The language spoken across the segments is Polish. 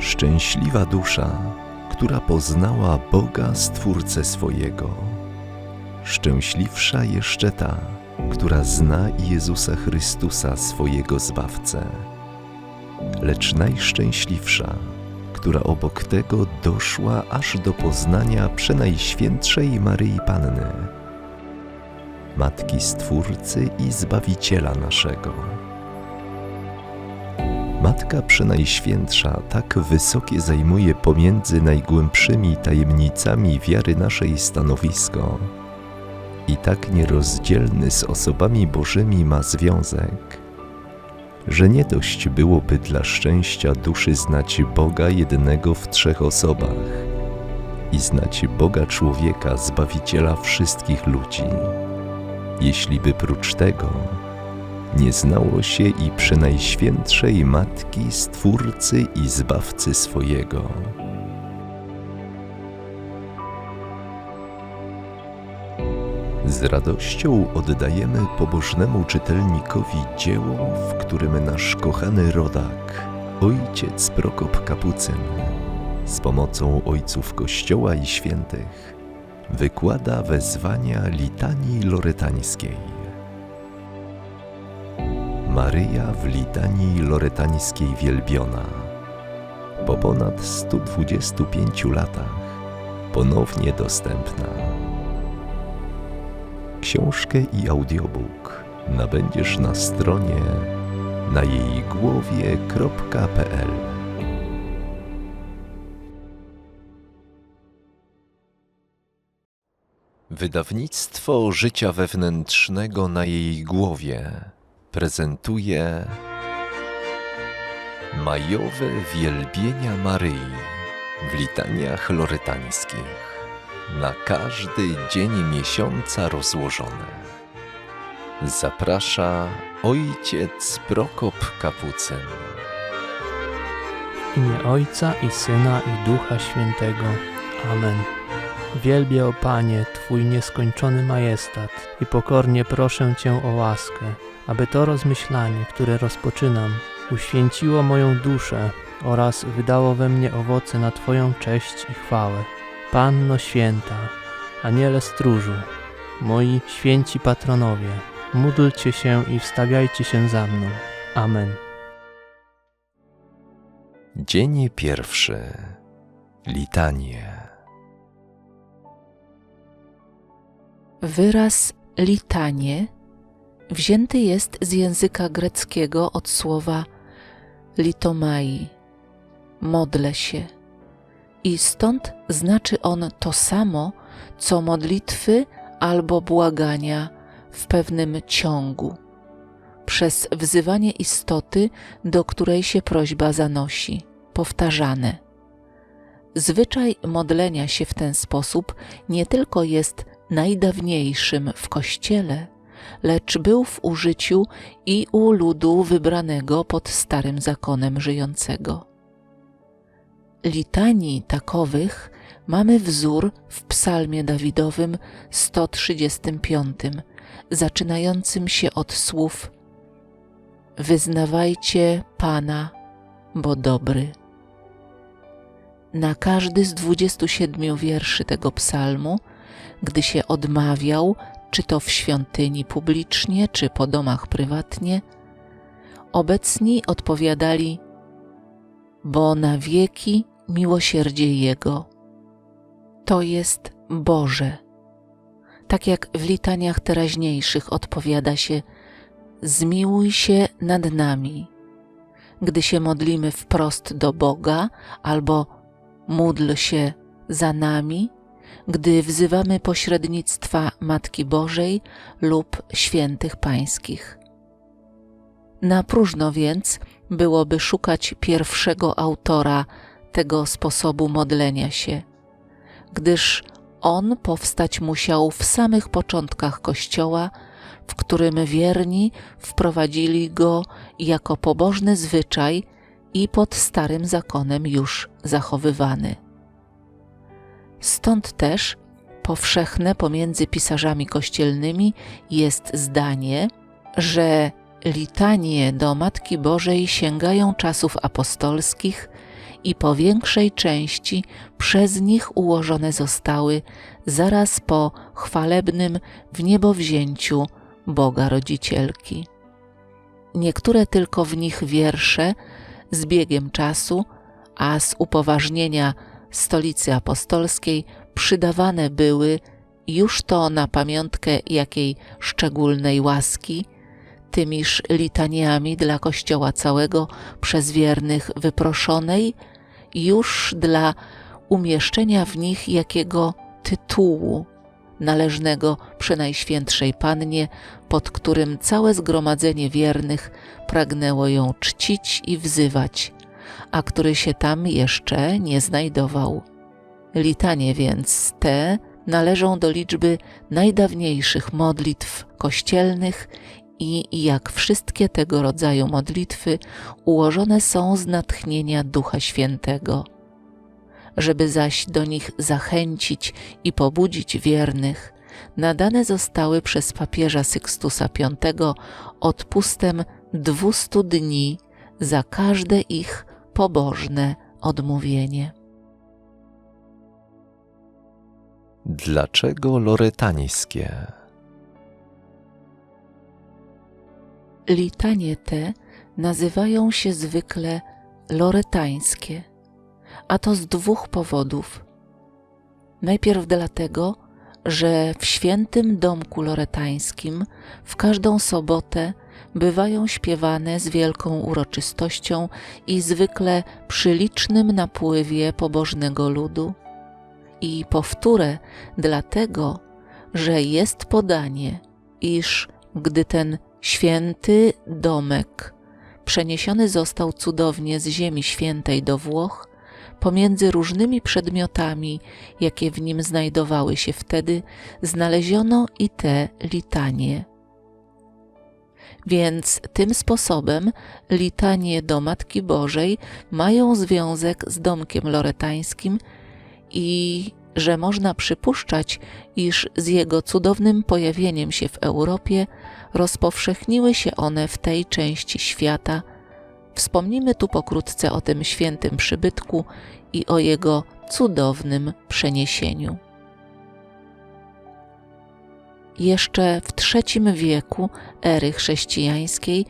Szczęśliwa dusza, która poznała Boga Stwórcę swojego. Szczęśliwsza jeszcze ta, która zna Jezusa Chrystusa swojego Zbawcę. Lecz najszczęśliwsza, która obok tego doszła aż do poznania Przenajświętszej Maryi Panny, Matki Stwórcy i Zbawiciela naszego. Matka Przenajświętsza tak wysokie zajmuje pomiędzy najgłębszymi tajemnicami wiary naszej stanowisko. I tak nierozdzielny z osobami Bożymi ma związek, że nie dość byłoby dla szczęścia duszy znać Boga jednego w trzech osobach i znać Boga człowieka, Zbawiciela wszystkich ludzi, jeśli by prócz tego nie znało się i przenajświętszej Matki, Stwórcy i Zbawcy swojego. Z radością oddajemy pobożnemu czytelnikowi dzieło, w którym nasz kochany rodak, ojciec Prokop Kapucyn, z pomocą ojców Kościoła i świętych, wykłada wezwania litanii loretańskiej. Maryja w litanii loretańskiej wielbiona. Po ponad 125 latach ponownie dostępna. Książkę i audiobook nabędziesz na stronie na jej głowie.pl. Wydawnictwo życia wewnętrznego na jej głowie prezentuje Majowe wielbienia Maryi w litaniach lorytańskich na każdy dzień miesiąca rozłożone. Zaprasza ojciec Prokop Kapucyn. W imię Ojca i Syna i Ducha Świętego. Amen. Wielbię, o Panie, Twój nieskończony majestat i pokornie proszę Cię o łaskę, aby to rozmyślanie, które rozpoczynam, uświęciło moją duszę oraz wydało we mnie owoce na Twoją cześć i chwałę. Panno Święta, Aniele Stróżu, moi święci patronowie, módlcie się i wstawiajcie się za mną. Amen. Dzień pierwszy. Litanie. Wyraz litanie wzięty jest z języka greckiego od słowa litomai, modlę się. I stąd znaczy on to samo, co modlitwy albo błagania w pewnym ciągu, przez wzywanie istoty, do której się prośba zanosi, powtarzane. Zwyczaj modlenia się w ten sposób nie tylko jest najdawniejszym w Kościele, lecz był w użyciu i u ludu wybranego pod starym zakonem żyjącego. Litanii takowych mamy wzór w Psalmie Dawidowym 135, zaczynającym się od słów: Wyznawajcie Pana, bo dobry. Na każdy z 27 wierszy tego psalmu, gdy się odmawiał, czy to w świątyni publicznie, czy po domach prywatnie, obecni odpowiadali: Bo na wieki miłosierdzie Jego. To jest Boże. Tak jak w litaniach teraźniejszych odpowiada się: Zmiłuj się nad nami. Gdy się modlimy wprost do Boga, albo módl się za nami, gdy wzywamy pośrednictwa Matki Bożej lub świętych pańskich. Na próżno więc byłoby szukać pierwszego autora tego sposobu modlenia się, gdyż on powstać musiał w samych początkach Kościoła, w którym wierni wprowadzili go jako pobożny zwyczaj i pod starym zakonem już zachowywany. Stąd też powszechne pomiędzy pisarzami kościelnymi jest zdanie, że litanie do Matki Bożej sięgają czasów apostolskich i po większej części przez nich ułożone zostały zaraz po chwalebnym wniebowzięciu Boga Rodzicielki. Niektóre tylko w nich wiersze z biegiem czasu, a z upoważnienia stolicy apostolskiej przydawane były już to na pamiątkę jakiej szczególnej łaski, tymiż litaniami dla Kościoła całego przez wiernych wyproszonej, już dla umieszczenia w nich jakiego tytułu należnego Przenajświętszej Pannie, pod którym całe zgromadzenie wiernych pragnęło ją czcić i wzywać, a który się tam jeszcze nie znajdował. Litanie więc te należą do liczby najdawniejszych modlitw kościelnych i jak wszystkie tego rodzaju modlitwy ułożone są z natchnienia Ducha Świętego. Żeby zaś do nich zachęcić i pobudzić wiernych, nadane zostały przez papieża Sykstusa V odpustem dwustu dni za każde ich pobożne odmówienie. Dlaczego loretańskie? Litanie te nazywają się zwykle loretańskie, a to z dwóch powodów. Najpierw dlatego, że w świętym domku loretańskim w każdą sobotę bywają śpiewane z wielką uroczystością i zwykle przy licznym napływie pobożnego ludu. I powtórę dlatego, że jest podanie, iż gdy ten święty domek przeniesiony został cudownie z Ziemi Świętej do Włoch, pomiędzy różnymi przedmiotami, jakie w nim znajdowały się wtedy, znaleziono i te litanie. Więc tym sposobem litanie do Matki Bożej mają związek z domkiem loretańskim i że można przypuszczać, iż z jego cudownym pojawieniem się w Europie rozpowszechniły się one w tej części świata. Wspomnimy tu pokrótce o tym świętym przybytku i o jego cudownym przeniesieniu. Jeszcze w III wieku ery chrześcijańskiej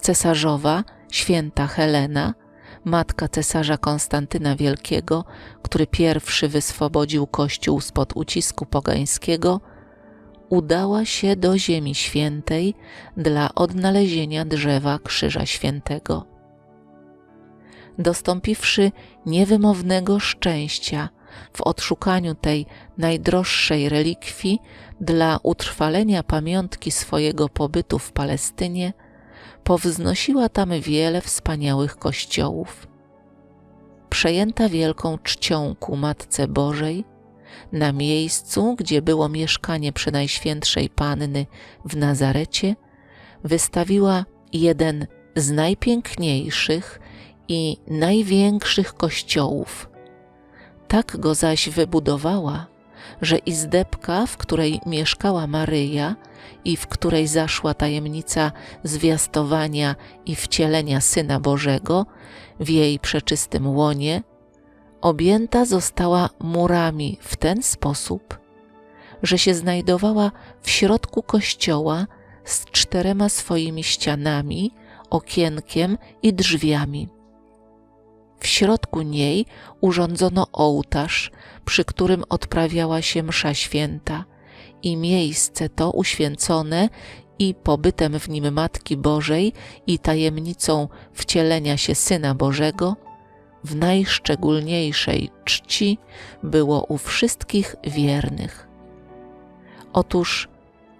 cesarzowa święta Helena, matka cesarza Konstantyna Wielkiego, który pierwszy wyswobodził Kościół spod ucisku pogańskiego, udała się do Ziemi Świętej dla odnalezienia drzewa Krzyża Świętego. Dostąpiwszy niewymownego szczęścia w odszukaniu tej najdroższej relikwii dla utrwalenia pamiątki swojego pobytu w Palestynie, powznosiła tam wiele wspaniałych kościołów. Przejęta wielką czcią ku Matce Bożej, na miejscu, gdzie było mieszkanie Przenajświętszej Panny w Nazarecie, wystawiła jeden z najpiękniejszych i największych kościołów. Tak go zaś wybudowała, że izdebka, w której mieszkała Maryja i w której zaszła tajemnica zwiastowania i wcielenia Syna Bożego w jej przeczystym łonie, objęta została murami w ten sposób, że się znajdowała w środku kościoła z czterema swoimi ścianami, okienkiem i drzwiami. W środku niej urządzono ołtarz, przy którym odprawiała się msza święta i miejsce to uświęcone i pobytem w nim Matki Bożej i tajemnicą wcielenia się Syna Bożego w najszczególniejszej czci było u wszystkich wiernych. Otóż,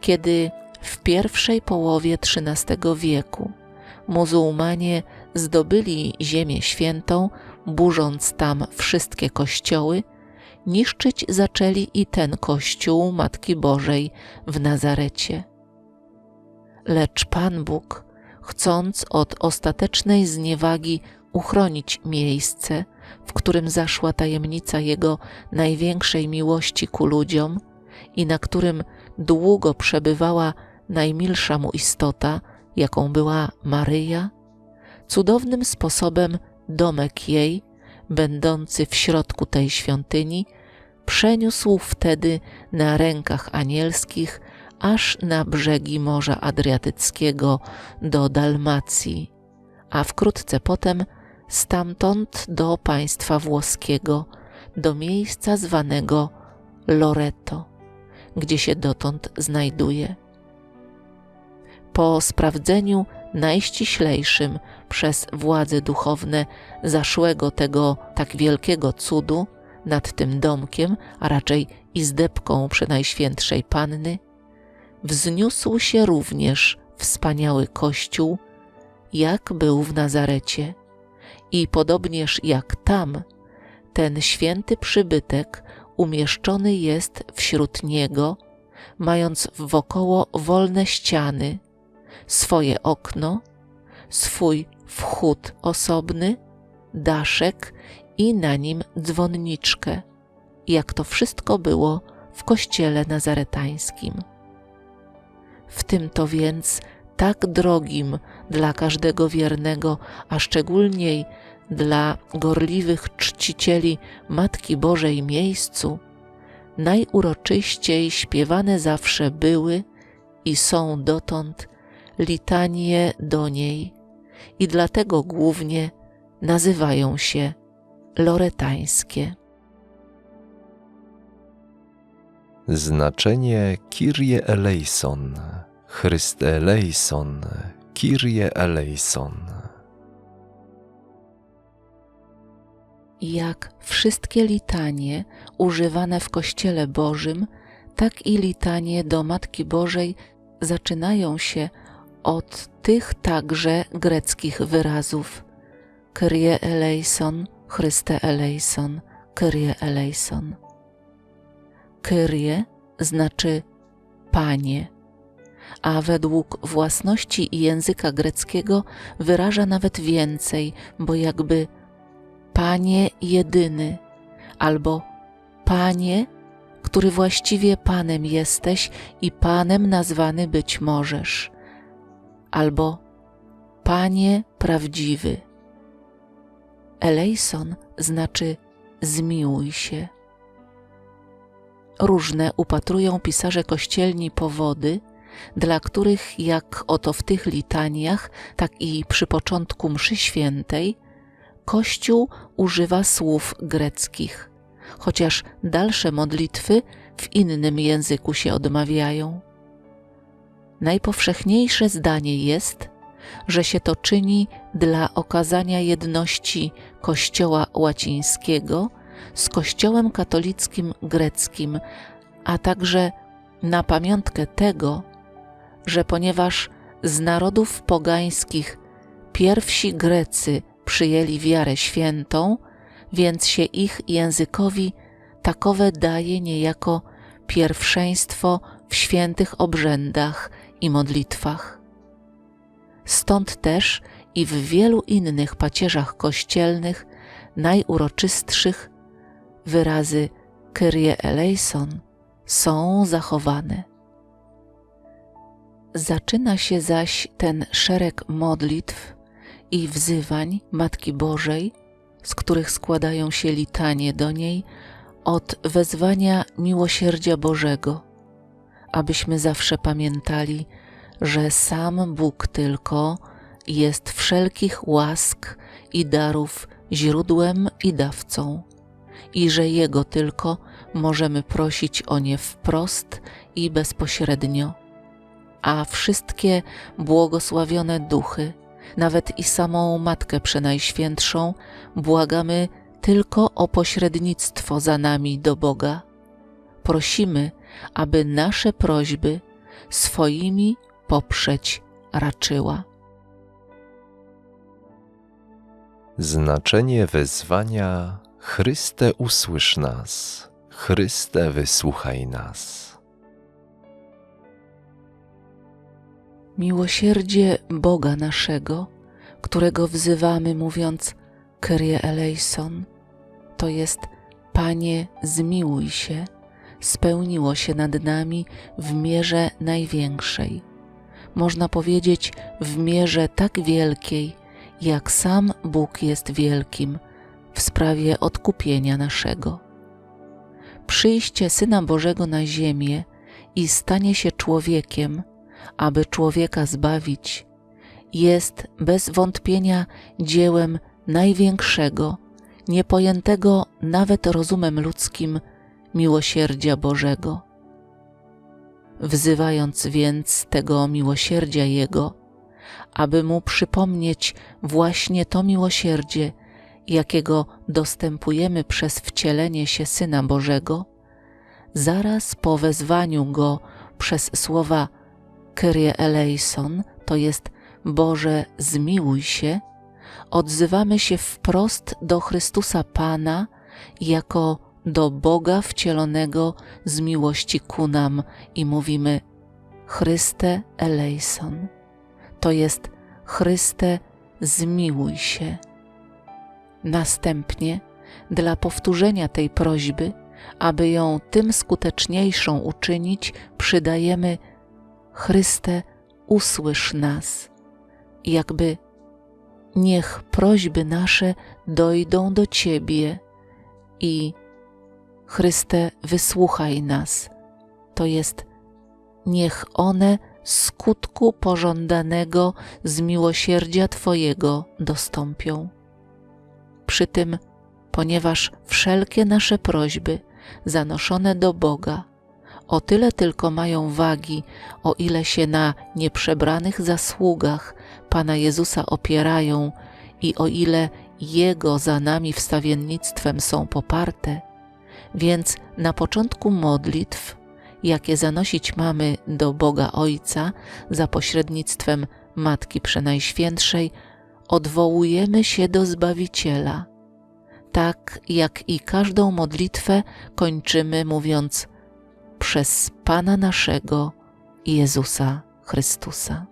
kiedy w pierwszej połowie XIII wieku muzułmanie zdobyli Ziemię Świętą, burząc tam wszystkie kościoły, niszczyć zaczęli i ten kościół Matki Bożej w Nazarecie. Lecz Pan Bóg, chcąc od ostatecznej zniewagi uchronić miejsce, w którym zaszła tajemnica Jego największej miłości ku ludziom i na którym długo przebywała najmilsza mu istota, jaką była Maryja, cudownym sposobem domek jej będący w środku tej świątyni, przeniósł wtedy na rękach anielskich aż na brzegi Morza Adriatyckiego do Dalmacji, a wkrótce potem stamtąd do państwa włoskiego, do miejsca zwanego Loreto, gdzie się dotąd znajduje. Po sprawdzeniu najściślejszym przez władze duchowne zaszłego tego tak wielkiego cudu nad tym domkiem, a raczej izdebką Przenajświętszej Panny, wzniósł się również wspaniały kościół, jak był w Nazarecie. I podobnież jak tam, ten święty przybytek umieszczony jest wśród niego, mając wokoło wolne ściany, swoje okno, swój wchód osobny, daszek i na nim dzwonniczkę, jak to wszystko było w kościele nazaretańskim. W tym to więc tak drogim dla każdego wiernego, a szczególniej dla gorliwych czcicieli Matki Bożej miejscu, najuroczyściej śpiewane zawsze były i są dotąd litanie do niej i dlatego głównie nazywają się loretańskie. Znaczenie Kyrie eleison, Chryste eleison, Kyrie eleison. Jak wszystkie litanie używane w Kościele Bożym, tak i litanie do Matki Bożej zaczynają się od tych także greckich wyrazów Kyrie eleison, Chryste eleison, Kyrie eleison. Kyrie znaczy Panie, a według własności i języka greckiego wyraża nawet więcej, bo jakby Panie jedyny, albo Panie, który właściwie Panem jesteś i Panem nazwany być możesz, albo Panie prawdziwy. Eleison znaczy zmiłuj się. Różne upatrują pisarze kościelni powody, dla których, jak oto w tych litaniach, tak i przy początku mszy świętej, Kościół używa słów greckich, chociaż dalsze modlitwy w innym języku się odmawiają. Najpowszechniejsze zdanie jest, że się to czyni dla okazania jedności Kościoła łacińskiego z Kościołem katolickim greckim, a także na pamiątkę tego, że ponieważ z narodów pogańskich pierwsi Grecy przyjęli wiarę świętą, więc się ich językowi takowe daje niejako pierwszeństwo w świętych obrzędach i modlitwach. Stąd też i w wielu innych pacierzach kościelnych najuroczystszych wyrazy Kyrie eleison są zachowane. Zaczyna się zaś ten szereg modlitw i wzywań Matki Bożej, z których składają się litanie do niej, od wezwania miłosierdzia Bożego, abyśmy zawsze pamiętali, że sam Bóg tylko jest wszelkich łask i darów źródłem i dawcą, i że Jego tylko możemy prosić o nie wprost i bezpośrednio, a wszystkie błogosławione duchy, nawet i samą Matkę Przenajświętszą, błagamy tylko o pośrednictwo za nami do Boga. Prosimy, aby nasze prośby swoimi poprzeć raczyła. Znaczenie wezwania Chryste usłysz nas, Chryste wysłuchaj nas. Miłosierdzie Boga naszego, którego wzywamy mówiąc Kyrie eleison, to jest Panie zmiłuj się, spełniło się nad nami w mierze największej. Można powiedzieć w mierze tak wielkiej, jak sam Bóg jest wielkim, w sprawie odkupienia naszego. Przyjście Syna Bożego na ziemię i stanie się człowiekiem, aby człowieka zbawić, jest bez wątpienia dziełem największego, niepojętego nawet rozumem ludzkim miłosierdzia Bożego. Wzywając więc tego miłosierdzia Jego, aby mu przypomnieć właśnie to miłosierdzie, jakiego dostępujemy przez wcielenie się Syna Bożego, zaraz po wezwaniu Go przez słowa Kyrie eleison, to jest Boże zmiłuj się, odzywamy się wprost do Chrystusa Pana jako do Boga wcielonego z miłości ku nam i mówimy Chryste eleison, to jest Chryste zmiłuj się. Następnie, dla powtórzenia tej prośby, aby ją tym skuteczniejszą uczynić, przydajemy Chryste, usłysz nas. Jakby niech prośby nasze dojdą do Ciebie i Chryste, wysłuchaj nas. To jest niech one skutku pożądanego z miłosierdzia Twojego dostąpią. Przy tym, ponieważ wszelkie nasze prośby zanoszone do Boga o tyle tylko mają wagi, o ile się na nieprzebranych zasługach Pana Jezusa opierają i o ile Jego za nami wstawiennictwem są poparte, więc na początku modlitw, jakie zanosić mamy do Boga Ojca za pośrednictwem Matki Przenajświętszej, odwołujemy się do Zbawiciela. Tak jak i każdą modlitwę kończymy mówiąc przez Pana naszego Jezusa Chrystusa.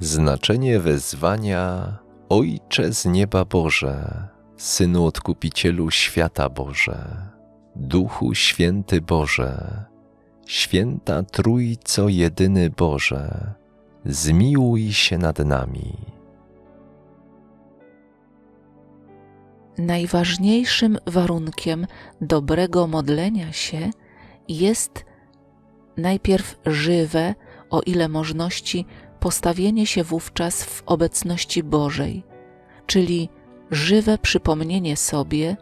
Znaczenie wezwania Ojcze z nieba Boże, Synu Odkupicielu świata Boże, Duchu Święty Boże, Święta Trójco Jedyny Boże, zmiłuj się nad nami. Najważniejszym warunkiem dobrego modlenia się jest najpierw żywe, o ile możności, postawienie się wówczas w obecności Bożej, czyli żywe przypomnienie sobie,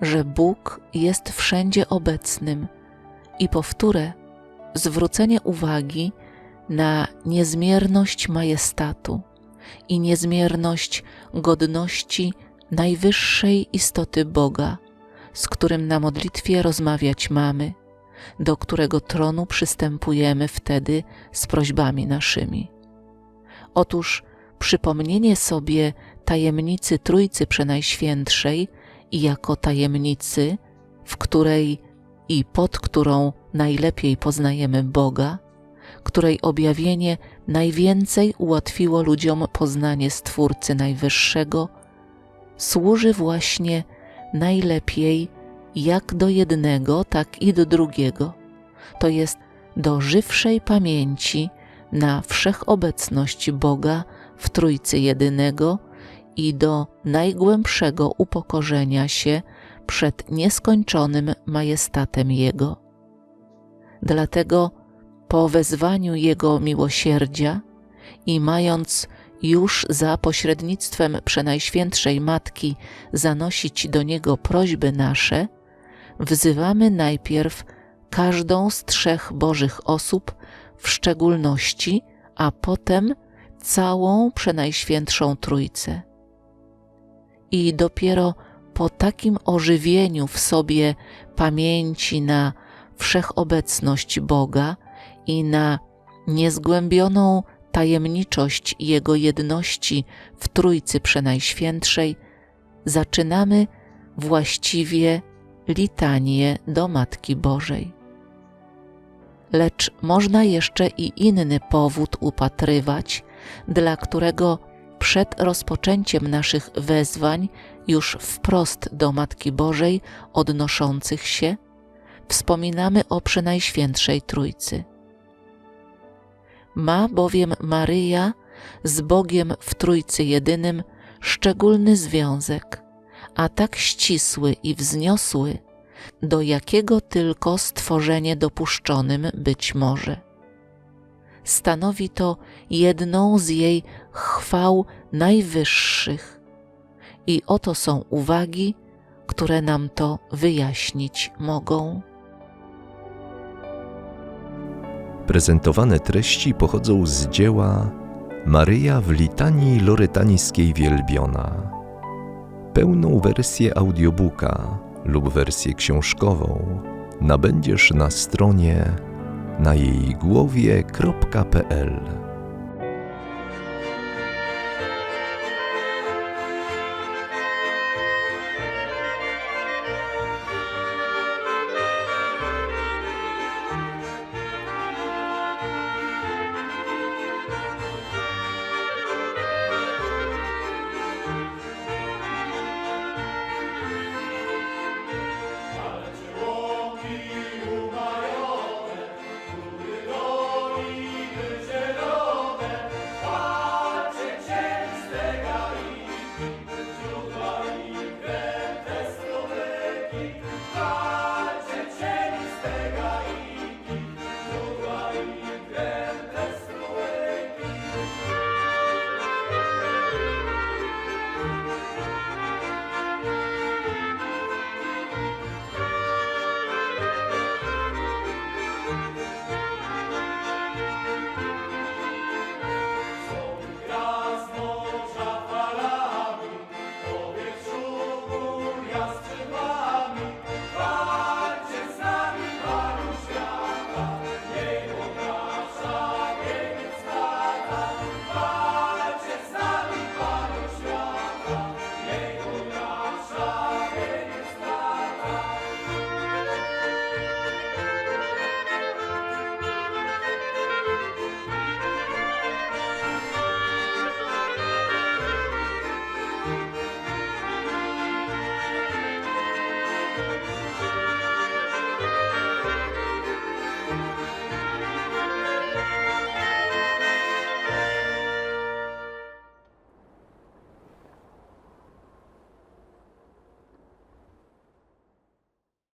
że Bóg jest wszędzie obecnym i powtórę zwrócenie uwagi na niezmierność majestatu i niezmierność godności najwyższej istoty Boga, z którym na modlitwie rozmawiać mamy, do którego tronu przystępujemy wtedy z prośbami naszymi. Otóż przypomnienie sobie tajemnicy Trójcy Przenajświętszej i jako tajemnicy, w której i pod którą najlepiej poznajemy Boga, której objawienie najwięcej ułatwiło ludziom poznanie Stwórcy Najwyższego, służy właśnie najlepiej jak do jednego, tak i do drugiego, to jest do żywszej pamięci na wszechobecność Boga w Trójcy Jedynego i do najgłębszego upokorzenia się przed nieskończonym majestatem Jego. Dlatego po wezwaniu Jego miłosierdzia i mając już za pośrednictwem Przenajświętszej Matki zanosić do Niego prośby nasze, wzywamy najpierw każdą z trzech Bożych osób w szczególności, a potem całą Przenajświętszą Trójcę. I dopiero po takim ożywieniu w sobie pamięci na wszechobecność Boga i na niezgłębioną tajemniczość Jego jedności w Trójcy Przenajświętszej, zaczynamy właściwie litanię do Matki Bożej. Lecz można jeszcze i inny powód upatrywać, dla którego przed rozpoczęciem naszych wezwań już wprost do Matki Bożej odnoszących się, wspominamy o Przenajświętszej Trójcy. Ma bowiem Maryja z Bogiem w Trójcy Jedynym szczególny związek, a tak ścisły i wzniosły, do jakiego tylko stworzenie dopuszczonym być może. Stanowi to jedną z jej chwał najwyższych, i oto są uwagi, które nam to wyjaśnić mogą. Prezentowane treści pochodzą z dzieła Maryja w litanii lorytańskiej wielbiona. Pełną wersję audiobooka lub wersję książkową nabędziesz na stronie na jej głowie.pl.